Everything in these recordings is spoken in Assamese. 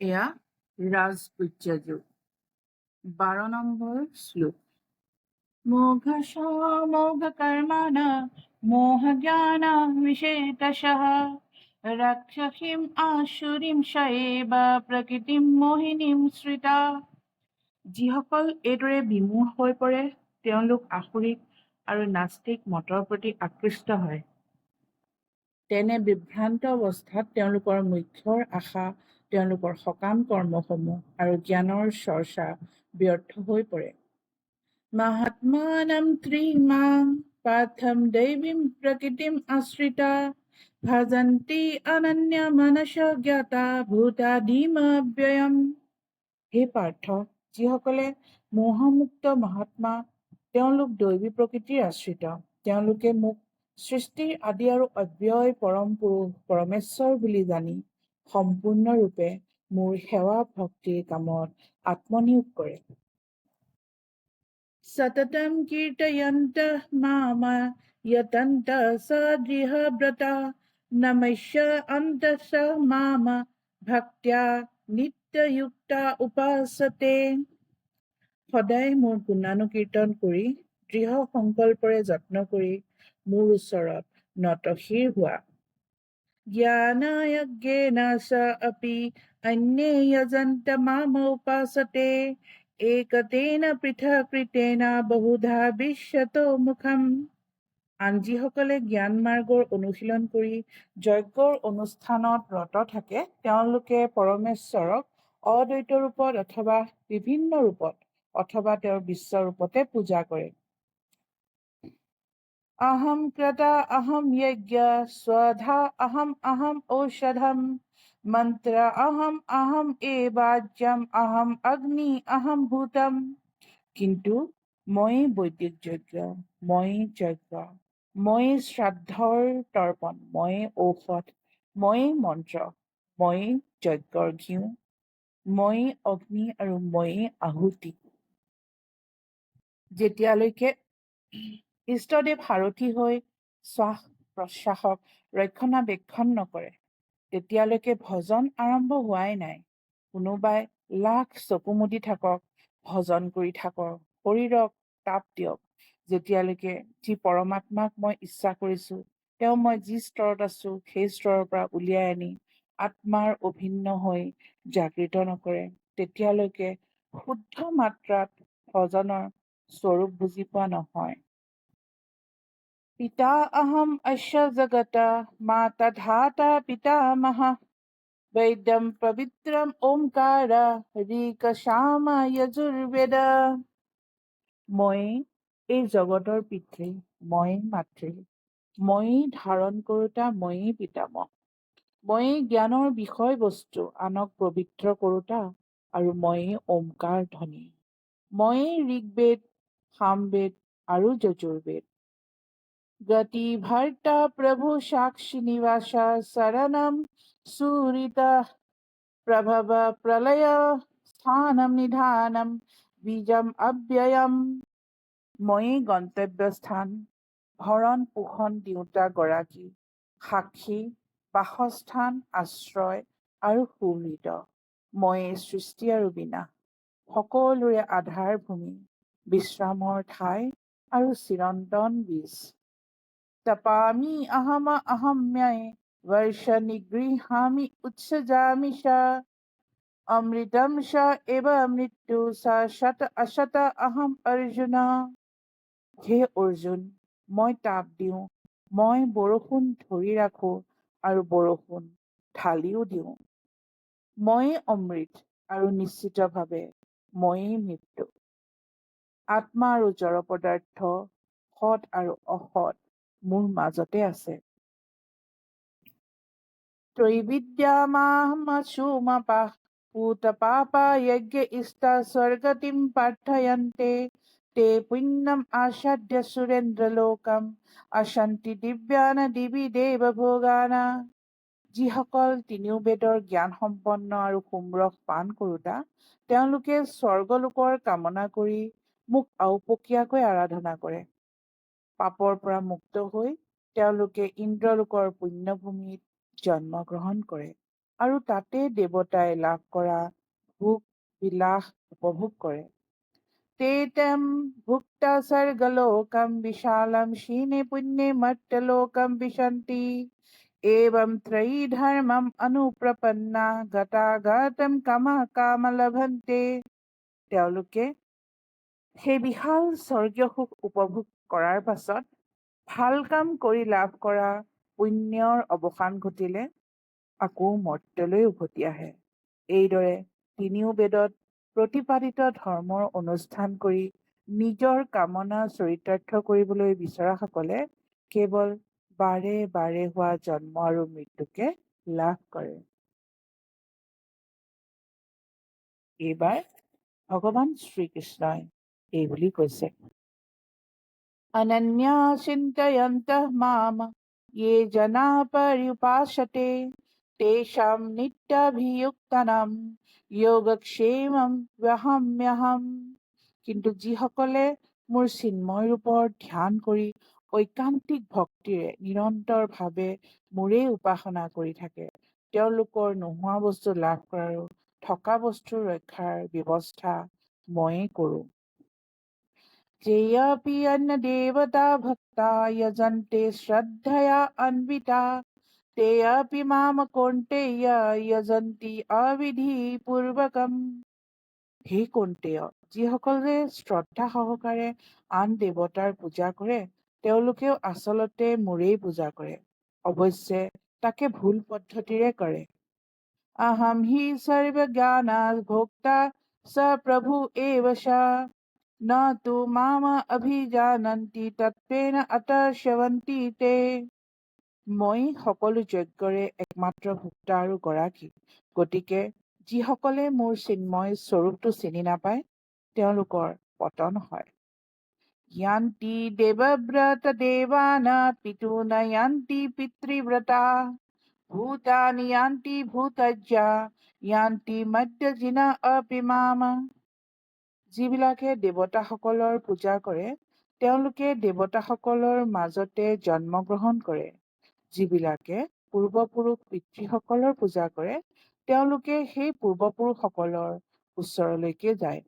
এয়া যুগ বাৰ নম্বৰ শ্লোক। মোঘশমোঘকৰ্মণ মোহজ্ঞান বিশেষতঃ ৰাক্ষসীম আসুৰীম শৈব প্ৰকৃতিম মোহিনীম শ্ৰিতা যিসকল এইদৰে বিমূঢ় হৈ পৰে তেওঁলোক আসুৰিক আৰু নাস্তিক মতৰ প্ৰতি আকৃষ্ট হয়। তেনে বিভ্ৰান্ত অৱস্থাত তেওঁলোকৰ মুখ্যৰ আশা তেওঁলোকৰ সকাম কৰ্মসমূহ আৰু জ্ঞানৰ চৰ্চা ব্যৰ্থ হৈ পৰে। মাহাত্মানম ত্ৰিমাং পাৰ্থম দৈৱীম প্ৰকৃতিম আশ্ৰিতা ভজন্তি অনন্য মনস জ্ঞাতা ভূতাদিমব্যয়ম। হে পাৰ্থ যিসকলে মোহমুক্ত মহাত্মা তেওঁলোক দৈৱী প্ৰকৃতিৰ আশ্ৰিত তেওঁলোকে মোক সৃষ্টিৰ আদি আৰু অব্যয় পৰম পুৰুষ পৰমেশ্বৰ বুলি জানি সম্পূৰ্ণৰূপে মোৰ সেৱা ভক্তিৰ কামত আত্মনিয়োগ কৰে। সততম কীৰ্তয়ন্ত মাম য়তন্ত সদৃঢ়ব্ৰতা নমস্য অন্তঃ মাম ভক্ত্যা নিত্যযুক্তা উপাসতে। সদায় মোৰ গুণানুকীৰ্তন কৰি দৃঢ় সংকল্পৰে যত্ন কৰি মোৰ ওচৰত নতশিৰ হোৱা। চ আপি অন্যে যজন্ত মাম উপাসতে একতেন পৃথকৃতেন বহুধা বিশ্বতো মুখম আন যিসকলে জ্ঞান মাৰ্গৰ অনুশীলন কৰি যজ্ঞৰ অনুষ্ঠানত ৰত থাকে, তেওঁলোকে পৰমেশ্বৰক অদ্বৈত ৰূপত অথবা বিভিন্ন ৰূপত অথবা তেওঁৰ বিশ্বৰূপতে পূজা কৰে। অহম ক্ৰতা অহম যজ্ঞ স্বধা অহম অহম এবাজ্যম অহম অগ্নি অহম ভূতম কিন্তু মই বৈদিক যজ্ঞ মই যজ্ঞ মই শ্ৰাদ্ধৰ তৰ্পণ মই ঔষধ মই মন্ত্ৰ মই যজ্ঞৰ ঘিউ মই অগ্নি আৰু মই আহুতি। যেতিয়ালৈকে ইষ্টদেৱ সাৰথি হৈ শ্বাস প্ৰশ্বাসক ৰক্ষণাবেক্ষণ নকৰে। তেতিয়ালৈকে ভজন আৰম্ভ হোৱাই নাই। কোনোবাই লাখ চকু মুদি থাকক ভজন কৰি থাকক শৰীৰক তাপ দিয়ক। যেতিয়ালৈকে যি পৰমাত্মাক মই ইচ্ছা কৰিছো তেওঁ মই যি স্তৰত আছো সেই স্তৰৰ পৰা উলিয়াই আনি আত্মাৰ অভিন্ন হৈ জাগৃত নকৰে। তেতিয়ালৈকে শুদ্ধ মাত্ৰাত ভজনৰ স্বৰূপ বুজি পোৱা নহয়। অহম অশ্য জগত মাতা ধাতা পিতামহ বৈদ্যম পবিত্ৰম ওমকাৰ ঋক শ্যাম যজুৰ্বেদ মই এই জগতৰ পিতৃ মই মাতৃ। মই ধাৰণ কৰোতা ময়েই পিতামহ। মই জ্ঞানৰ বিষয়বস্তু আনক পবিত্ৰ কৰোতা আৰু ময়েই ওমকাৰ ধ্বনি ময়েই ঋগ্বেদ সামবেদ আৰু যজুৰ্বেদ। গতি ভৰ্তা প্ৰভু সাক্ষী নিবাস শৰণম সুৰিত প্ৰভৱ প্ৰলয় স্থানম নিধানম বীজম অব্যয়ম ময়েই গন্তব্যস্থান ভৰণ পোষণ দিওঁতা গৰাকী সাক্ষী বাসস্থান আশ্ৰয় আৰু সুহৃত ময়েই সৃষ্টি আৰু বিনাশ সকলোৰে আধাৰভূমি বিশ্ৰামৰ ঠাই আৰু চিৰন্তন বীজ। तपामि अहम अहम्यय वर्ष निगृहामि उत्सजामि च অমৃতম স এব মৃত্যু স শত অশত অহম অৰ্জুন হে অৰ্জুন মই তাপ দিওঁ মই বৰষুণ ধৰি ৰাখো আৰু বৰষুণ ঢালিও দিওঁ ময়েই অমৃত আৰু নিশ্চিতভাৱে ময়েই মৃত্যু আত্মা আৰু জড় পদাৰ্থ সৎ আৰু অসৎ মোৰ মাজতে আছে ত্ৰৈবিদ্যামাহমসুমপাহ पूतपापा यज्ञ इष्टा स्वर्गतिं प्रार्थयन्ते ते पुण्यम् आसाद्य सुरेन्द्रलोकम् অশান্তি দিব্যান দিবি দেৱ ভোগানা যিসকল তিনিও বেদৰ জ্ঞান সম্পন্ন আৰু সুমৰস পাণ কৰোতা তেওঁলোকে স্বৰ্গলোকৰ কামনা কৰি মোক আওপকীয়াকৈ আৰাধনা কৰে পাপৰ পৰা মুক্ত হৈ তেওঁলোকে ইন্দ্ৰলোকৰ পুণ্যভূমিত জন্মগ্ৰহণ কৰে আৰু তাতে দেৱতাই লাভ কৰা ভোগ বিলাস উপভোগ কৰে তেতম ভুক্তা স্বৰ্গলোকম বিশালম শীনে পুণ্যে মৰ্ত্যলোকম বিশন্তি एवं त्रयी धर्मम अनुप्रपन्ना গতাগতম কামা কাম লভন্তে তেওঁলোকে সেই বিশাল স্বৰ্গীয় সুখ উপভোগ কৰাৰ পাছত ভাল কাম কৰি লাভ কৰা পুণ্যৰ অৱসান ঘটিলে আকৌ মৰ্ত্যলৈ উভতি আহে। এইদৰে তিনিও বেদত প্ৰতিপাদিত ধৰ্মৰ অনুষ্ঠান কৰি নিজৰ কামনা চৰিতাৰ্থ কৰিবলৈ বিচৰাসকলে কেৱল বাৰে বাৰে হোৱা জন্ম আৰু মৃত্যুকে লাভ কৰে। এইবাৰ ভগৱান শ্ৰীকৃষ্ণই এই বুলি কৈছে। অনন্যা চিন্তয়ন্তঃ মাম ये जना पर्युपासते तेषां নিত্যাভিযুক্তানাম যোগক্ষেমম ব্যহাম্যহম কিন্তু যিসকলে মোৰ চিন্ময় ৰূপৰ ধ্যান কৰি ঐকান্তিক ভক্তিৰে নিৰন্তৰভাৱে মোৰেই উপাসনা কৰি থাকে তেওঁলোকৰ নোহোৱা বস্তু লাভ কৰাৰো থকা বস্তুৰ ৰক্ষাৰ ব্যৱস্থা ময়েই কৰোঁ যেয়াপি অন্য দেৱতা ভক্তা যজন্তে শ্ৰদ্ধয়া অন্বিতা ते अपि माम কৌন্তেয় যজন্তি অবিধি পূৰ্বকম হে কৌন্তেয় যিসকলে শ্ৰদ্ধা সহকাৰে আন দেৱতাৰ পূজা কৰে তেওঁলোকেও আচলতে মোৰেই পূজা কৰে অৱশ্যে তাকে ভুল পদ্ধতিৰে কৰে अहम हि सर्वज्ञाना भोक्ता स प्रभु एव स न तु माम अभिजानन्ति तत्त्वेन अतर्षवन्ति ते মই সকলো যজ্ঞৰে একমাত্ৰ ভোক্তা আৰু গৰাকী গতিকে যিসকলে মোৰ চিন্ময় স্বৰূপটো চিনি নাপায় তেওঁলোকৰ পতন হয় য়ান্তি দেৱব্ৰত দেৱান পিতু ন য়ান্তি পিতৃব্ৰতা ভূতানি য়ান্তি ভূতজ্ঞা য়ান্তি মধ্যজিনা অপিমাম যিবিলাকে দেৱতাসকলৰ পূজা কৰে তেওঁলোকে দেৱতাসকলৰ মাজতে জন্মগ্ৰহণ কৰে। যিবিলাকে পূৰ্বপুৰুষ পিতৃসকলৰ পূজা কৰে তেওঁলোকে সেই পূৰ্বপুৰুষসকলৰ ওচৰলৈকে যায়।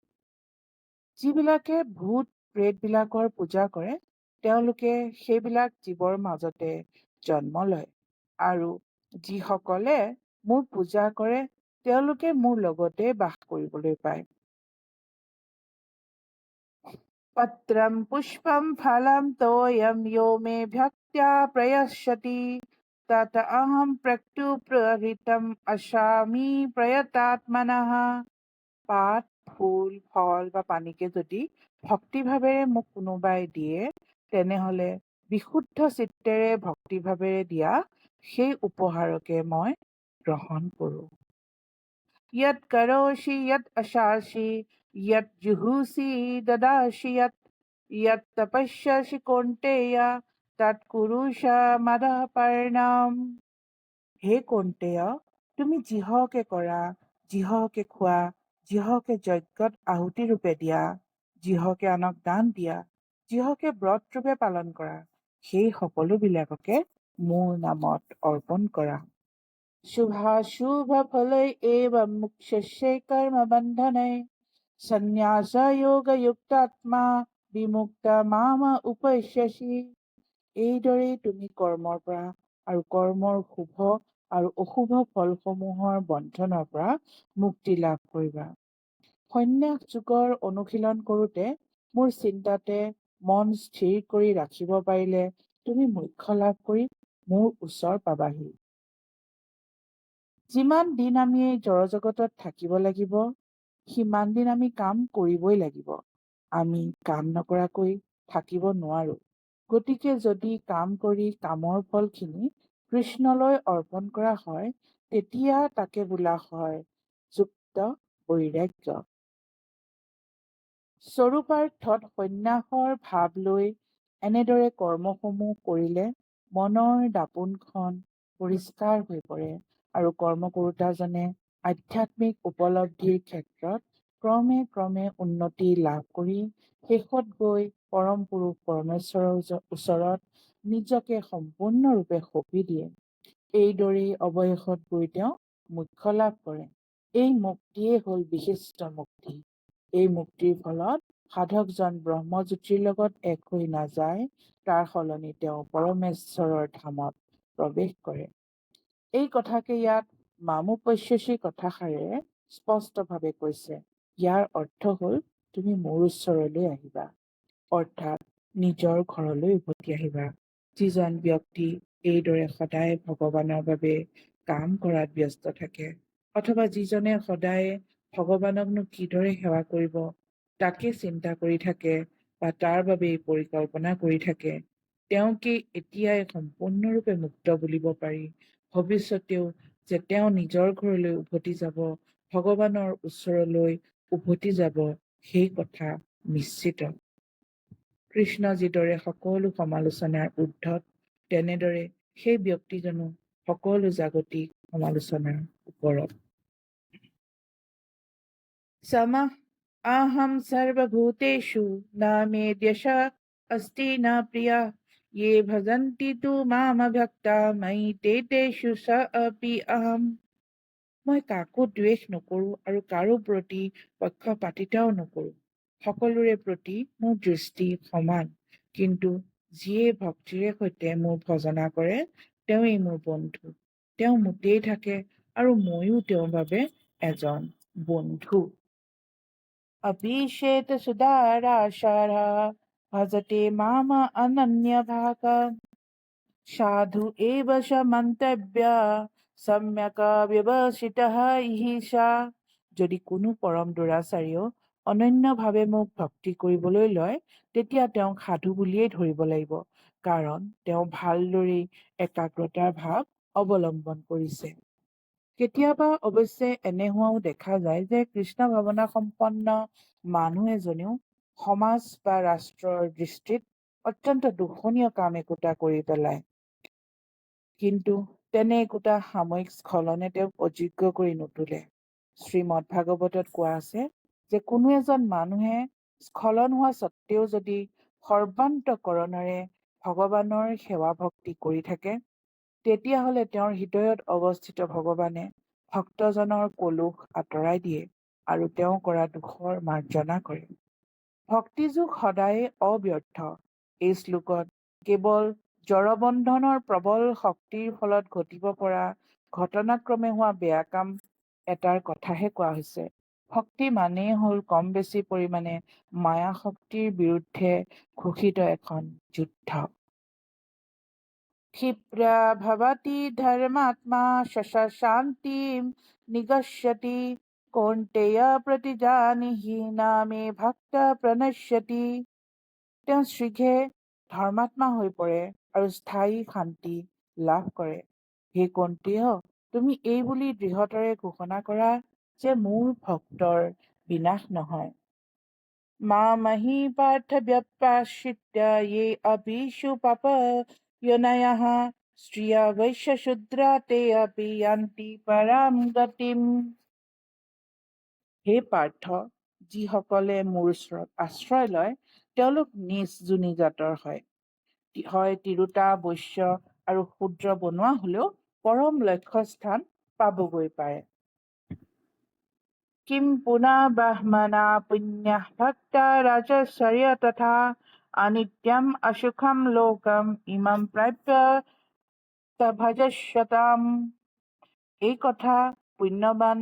যিবিলাকে ভূত প্ৰেতবিলাকৰ পূজা কৰে তেওঁলোকে সেইবিলাক জীৱৰ মাজতে জন্ম লয়। আৰু যিসকলে মোৰ পূজা কৰে তেওঁলোকে মোৰ লগতে বাস কৰিবলৈ পায়। पत्रं पुष्पं फलं तोयं यो मे भक्त्या प्रयश्यति तत अहं प्रत्युप्रहृतम् अशामि প্ৰয়তাত্মনঃ পাত ফুল ফল বা পানীকে যদি ভক্তিভাৱেৰে মোক কোনোবাই দিয়ে তেনেহলে বিশুদ্ধ চিত্তেৰে ভক্তিভাৱেৰে দিয়া সেই উপহাৰকে মই গ্ৰহণ কৰোঁ यत् करोषि यत् अशासि यत् जुहुसि ददासि यत् यत् तपस्यसि कौन्तेय तत् কুৰুষ মদপৰ্ণম হে কৌন্তেয় তুমি যিহকে কৰা যিহকে খোৱা যিহকে যজ্ঞত আহুতি ৰূপে দিয়া যিহকে আনক দান দিয়া যিহকে ব্ৰত ৰূপে পালন কৰা সেই সকলোবিলাককে মোৰ নামত অৰ্পণ কৰা शुभाशुभफलै एव मुक्षस्य कर्मबन्धनै সন্ন্যাসযোগযুক্তাত্মা বিমুক্ত মাম উপস্যসি এইদৰেই তুমি কৰ্মৰ পৰা আৰু কৰ্মৰ শুভ আৰু অশুভ ফলসমূহৰ বন্ধনৰ পৰা মুক্তি লাভ কৰিবা। সন্ন্যাস যুগৰ অনুশীলন কৰোঁতে মোৰ চিন্তাতে মন স্থিৰ কৰি ৰাখিব পাৰিলে তুমি মোক্ষ লাভ কৰি মোৰ ওচৰ পাবাহি। যিমান দিন আমি এই জড়জগতত থাকিব লাগিব সিমান দিন আমি কাম কৰিবই লাগিব। আমি কাম নকৰাকৈ থাকিব নোৱাৰো। গতিকে যদি কাম কৰি কামৰ ফলখিনি কৃষ্ণলৈ অৰ্পণ কৰা হয় তেতিয়া তাকে বোলা হয় যুক্ত বৈৰাগ্য। স্বৰূপাৰ্থত সন্ন্যাসৰ ভাৱ লৈ এনেদৰে কৰ্মসমূহ কৰিলে মনৰ দাপোনখন পৰিষ্কাৰ হৈ পৰে আৰু কৰ্ম কৰোতাজনে আধ্যাত্মিক উপলব্ধিৰ ক্ষেত্ৰত ক্ৰমে ক্ৰমে উন্নতি লাভ কৰি শেষত গৈ পৰম পুৰুষ পৰমেশ্বৰৰ ওচৰত নিজকে সম্পূৰ্ণৰূপে সঁপি দিয়ে। এইদৰেই অৱশেষত গৈ তেওঁ মুখ্য লাভ কৰে। এই মুক্তিয়েই হ'ল বিশিষ্ট মুক্তি। এই মুক্তিৰ ফলত সাধকজন ব্ৰহ্মজ্যোতিৰ লগত এক হৈ নাযায় তাৰ সলনি তেওঁ পৰমেশ্বৰৰ ধামত প্ৰৱেশ কৰে। এই কথাকে ইয়াত মামোপস্যসী কথাষাৰে স্পষ্টভাৱে কৈছে ইয়াৰ অৰ্থ হ'ল তুমি মোৰ ওচৰলৈ আহিবা অৰ্থাৎ নিজৰ ঘৰলৈ উভতি আহিবা। যিজন ব্যক্তি এইদৰে সদায় ভগৱানৰ বাবে কাম কৰাত ব্যস্ত থাকে অথবা যিজনে সদায় ভগৱানকনো কিদৰে সেৱা কৰিব তাকে চিন্তা কৰি থাকে বা তাৰ বাবেই পৰিকল্পনা কৰি থাকে তেওঁকে এতিয়াই সম্পূৰ্ণৰূপে মুক্ত বুলিব পাৰি। ভৱিষ্যতেও যে তেওঁ নিজৰ ঘৰলৈ উভতি যাব ভগৱানৰ ওচৰলৈ উভতি যাব সেই কথা নিশ্চিত। কৃষ্ণ যিদৰে সকলো সমালোচনাৰ ঊৰ্ধত তেনেদৰে সেই ব্যক্তিজনো সকলো জাগতিক সমালোচনাৰ ওপৰত। আহম সৰ্বভূতেষু না মে অস্তি না প্ৰিয়। ये भजन्ति तु माम भक्ता मयि ते तेषु स अपि अहम् মই কাকো দ্বেষ নকৰো আৰু কাৰো প্ৰতি পক্ষপাতিতাও নকৰো সকলোৰে প্ৰতি মোৰ দৃষ্টি সমান কিন্তু যিয়ে ভক্তিৰে সৈতে মোৰ ভজনা কৰে তেওঁৱেই মোৰ বন্ধু তেওঁ মোতেই থাকে আৰু ময়ো তেওঁৰ বাবে এজন বন্ধু অভিষেত সুদাৰাশাৰা অনন্য ভাগ সাধু এব স মন্তব্য সম্যক ব্যৱস্থিত ইহিষা যদি কোনো পৰম দুৰাচাৰ্য অনন্যভাৱে মোক ভক্তি কৰিবলৈ লয় তেতিয়া তেওঁক সাধু বুলিয়েই ধৰিব লাগিব। কাৰণ তেওঁ ভালদৰেই একাগ্ৰতাৰ ভাৱ অৱলম্বন কৰিছে। কেতিয়াবা অৱশ্যে এনে হোৱাও দেখা যায় যে কৃষ্ণ ভাৱনা সম্পন্ন মানুহ এজনেও সমাজ বা ৰাষ্ট্ৰৰ দৃষ্টিত অত্যন্ত দূষণীয় কাম একোটা কৰি পেলায়। কিন্তু তেনে একোটা সাময়িক স্খলনে তেওঁক অযোগ্য কৰি নুতুলে। শ্ৰীমদ ভাগৱতত কোৱা আছে যে কোনো এজন মানুহে স্খলন হোৱা স্বত্তেও যদি সৰ্বান্তকৰণেৰে ভগৱানৰ সেৱা ভক্তি কৰি থাকে তেতিয়াহ'লে তেওঁৰ হৃদয়ত অৱস্থিত ভগৱানে ভক্তজনৰ কলুষ আঁতৰাই দিয়ে আৰু তেওঁ কৰা দুখৰ মাৰ্জনা কৰে। ভক্তিযোগ সদায়ে অব্যৰ্থ এই শ্লোকত কেৱল জড়বন্ধনৰ প্ৰবল শক্তিৰ ফলত ঘটিব পৰা ঘটনাক্ৰমে হোৱা বেয়া কাম এটাৰ কথাহে কোৱা হৈছে। ভক্তি মানেই হ'ল কম বেছি পৰিমাণে মায়া শক্তিৰ বিৰুদ্ধে ঘোষিত এখন যুদ্ধ। ক্ষিপ্ৰা ভৱতি ধৰ্মাত্মা শশ শান্তিম কৌন্তেয় প্ৰতিজানিহি নামে ভক্ত প্ৰণশ্যতি তেওঁ শীঘ্ৰে ধৰ্মাত্মা হৈ পৰে আৰু স্থায়ী শান্তি লাভ কৰে। হে কন্তেয় তুমি এই বুলি দৃঢ়তাৰে ঘোষণা কৰা যে মোৰ ভক্তৰ বিনাশ নহয়। মা মহি পাৰ্থ ব্যপাশ্ৰিত্য য়ে অপিষু পাপ য়নয়ः। স্ত্ৰিয়া বৈশ্য শূদ্ৰা তে আপি য়ান্তি পৰাম গতিম। হে পাৰ্থ যিসকলে মোৰ ওচৰত আশ্ৰয় লয় তেওঁলোক নিজ যোনি জাতৰ হয় হয় তিৰোতা বৈশ্য আৰু শূদ্ৰ বনোৱা হলেও পৰম লক্ষ্যস্থান পাবগৈ পাৰে। কিম পুনঃ ব্ৰাহ্মণা পুণ্য ভক্তা ৰাজস্বৰ্য তথা অনিত্যম অসুখম লোকম ইমাম প্ৰাপ্য ভজস্বতাম। এই কথা পুণ্যৱান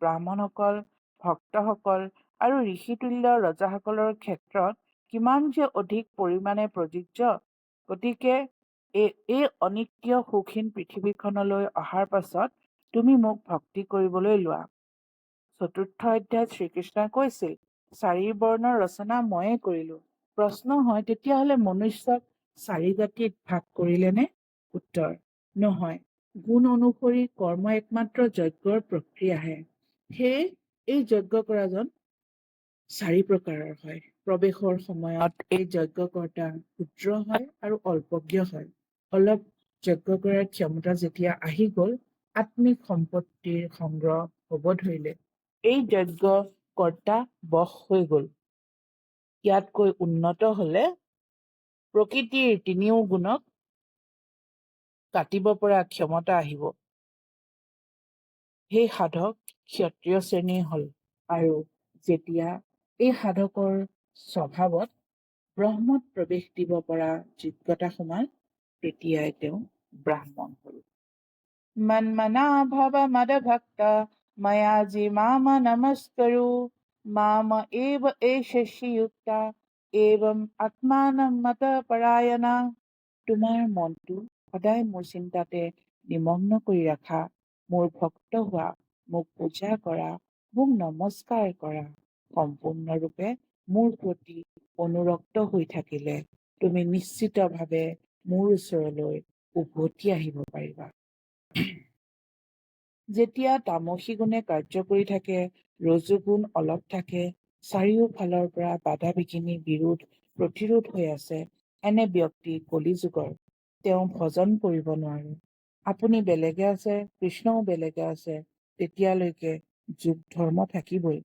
ব্ৰাহ্মণসকল ভক্তসকল আৰু ঋষিতুল্য ৰজাসকলৰ ক্ষেত্ৰত কিমান যে অধিক পৰিমাণে প্ৰযোজ্য গতিকে এই অনিত্য সুখীন পৃথিৱীখনলৈ অহাৰ পাছত তুমি মোক ভক্তি কৰিবলৈ লোৱা। চতুৰ্থ অধ্যায়ত শ্ৰীকৃষ্ণই কৈছিল চাৰি বৰ্ণৰ ৰচনা ময়ে কৰিলো। প্ৰশ্ন হয় তেতিয়াহলে মনুষ্যক চাৰি জাতিত ভাগ কৰিলেনে? উত্তৰ নহয়। গুণ অনুসৰি কৰ্ম একমাত্ৰ যজ্ঞৰ প্ৰক্ৰিয়াহে। সেয়ে এই যজ্ঞ কৰাজন চাৰি প্ৰকাৰৰ হয়। প্ৰৱেশৰ সময়ত এই যজ্ঞকৰ্তা ক্ষুদ্ৰ হয় আৰু অল্পজ্ঞ হয়। অলপ যজ্ঞ কৰাৰ ক্ষমতা যেতিয়া আহি গল আত্মিক সম্পত্তিৰ সংগ্ৰহ হব ধৰিলে। এই যজ্ঞ কৰ্তা বশ হৈ গল। ইয়াতকৈ উন্নত হলে প্ৰকৃতিৰ তিনিও গুণক কাটিব পৰা ক্ষমতা আহিব। সেই সাধক ক্ষত্ৰিয় শ্ৰেণীৰ হল। আৰু যেতিয়া এই সাধকৰ স্বভাৱত ব্ৰহ্মত প্ৰৱেশ দিব পৰা যোগ্যতা সোমাল তেতিয়াই তেওঁ ব্ৰাহ্মণ হল। মন্মনা ভৱ মদ ভক্ত ময়া যি মাম নমস্কৰো মাম এব এষি যুক্তা এৱম আত্মানম মত পৰায়ণা। তোমাৰ মনটো সদায় মোৰ চিন্তাতে নিমগ্ন কৰি ৰাখা মোৰ ভক্ত হোৱা মোক পূজা কৰা মোক নমস্কাৰ কৰা। সম্পূৰ্ণৰূপে মোৰ প্ৰতি অনুৰক্ত হৈ থাকিলে তুমি নিশ্চিতভাৱে মোৰ ওচৰলৈ উভতি আহিব পাৰিবা। যেতিয়া তামসী গুণে কাৰ্য কৰি থাকে ৰজুগুণ অলপ থাকে চাৰিওফালৰ পৰা বাধা বিঘিনি বিৰোধ প্ৰতিৰোধ হৈ আছে এনে ব্যক্তি কলিযুগৰ তেওঁ ভজন কৰিব নোৱাৰে। আপুনি বেলেগে আছে কৃষ্ণও বেলেগে আছে তেতিয়ালৈকে যুগ ধৰ্ম থাকিবই।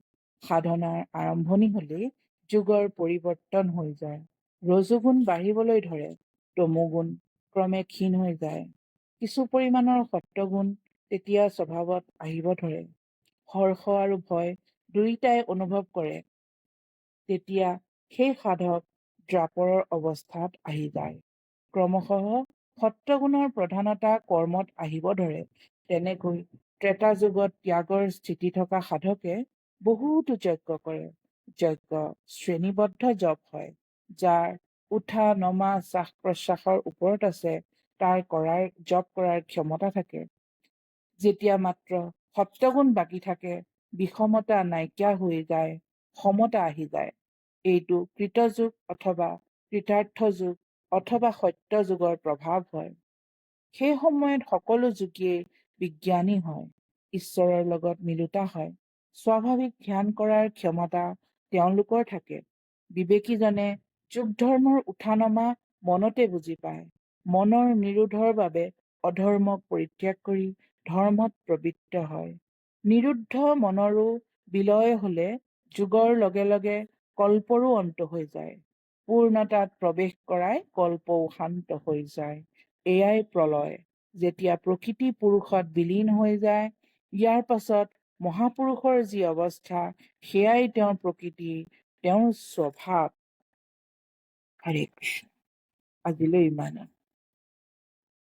সাধনাৰ আৰম্ভণি হলেই যুগৰ পৰিৱৰ্তন হৈ যায়। ৰজুগুণ বাঢ়িবলৈ ধৰে তমুগুণ ক্ৰমে ক্ষীণ হৈ যায়। কিছু পৰিমাণৰ সত্যগুণ তেতিয়া স্বভাৱত আহিব ধৰে। হৰ্ষ আৰু ভয় দুয়োটাই অনুভৱ কৰে। তেতিয়া সেই সাধক দ্ৰাপৰৰ অৱস্থাত আহি যায়। ক্ৰমশঃ সত্যগুণৰ প্ৰধানতা কৰ্মত আহিব ধৰে। তেনেকৈ ত্ৰেতা যুগত ত্যাগৰ স্থিতি থকা সাধকে বহুতো যজ্ঞ কৰে। যজ্ঞ শ্ৰেণীবদ্ধ জপ হয় যাৰ উঠা নমা শ্বাস প্ৰশ্বাসৰ ওপৰত আছে তাৰ কৰাৰ জপ কৰাৰ ক্ষমতা থাকে। যেতিয়া মাত্ৰ সত্যগুণ বাকী থাকে বিষমতা নাইকিয়া হৈ যায় সমতা আহি যায়। এইটো কৃতযুগ অথবা কৃতাৰ্থ যুগ অথবা সত্য যুগৰ প্ৰভাৱ হয়। সেই সময়ত সকলো যুগীয়ে বিজ্ঞানী হয়। ঈশ্বৰৰ লগত মিলোতা হয়। স্বাভাৱিক ধ্যান কৰাৰ ক্ষমতা তেওঁলোকৰ থাকে। বিবেকীজনে যুগ ধৰ্মৰ উঠা নমা মনতে বুজি পায়। মনৰ নিৰোধৰ বাবে অধৰ্মক পৰিত্যাগ কৰি ধৰ্মত প্ৰবৃত্ত হয়। নিৰুদ্ধ মনৰো বিলয় হলে যুগৰ লগে লগে কল্পৰো অন্ত হৈ যায়। পূৰ্ণতাত প্ৰৱেশ কৰাই কল্পও শান্ত হৈ যায়। এয়াই প্ৰলয়। যেতিয়া প্ৰকৃতি পুৰুষত বিলীন হৈ যায় ইয়াৰ পাছত মহাপুৰুষৰ যি অৱস্থা সেয়াই তেওঁৰ প্ৰকৃতি তেওঁৰ স্বভাৱ। হৰে কৃষ্ণ। আজিলৈ ইমানে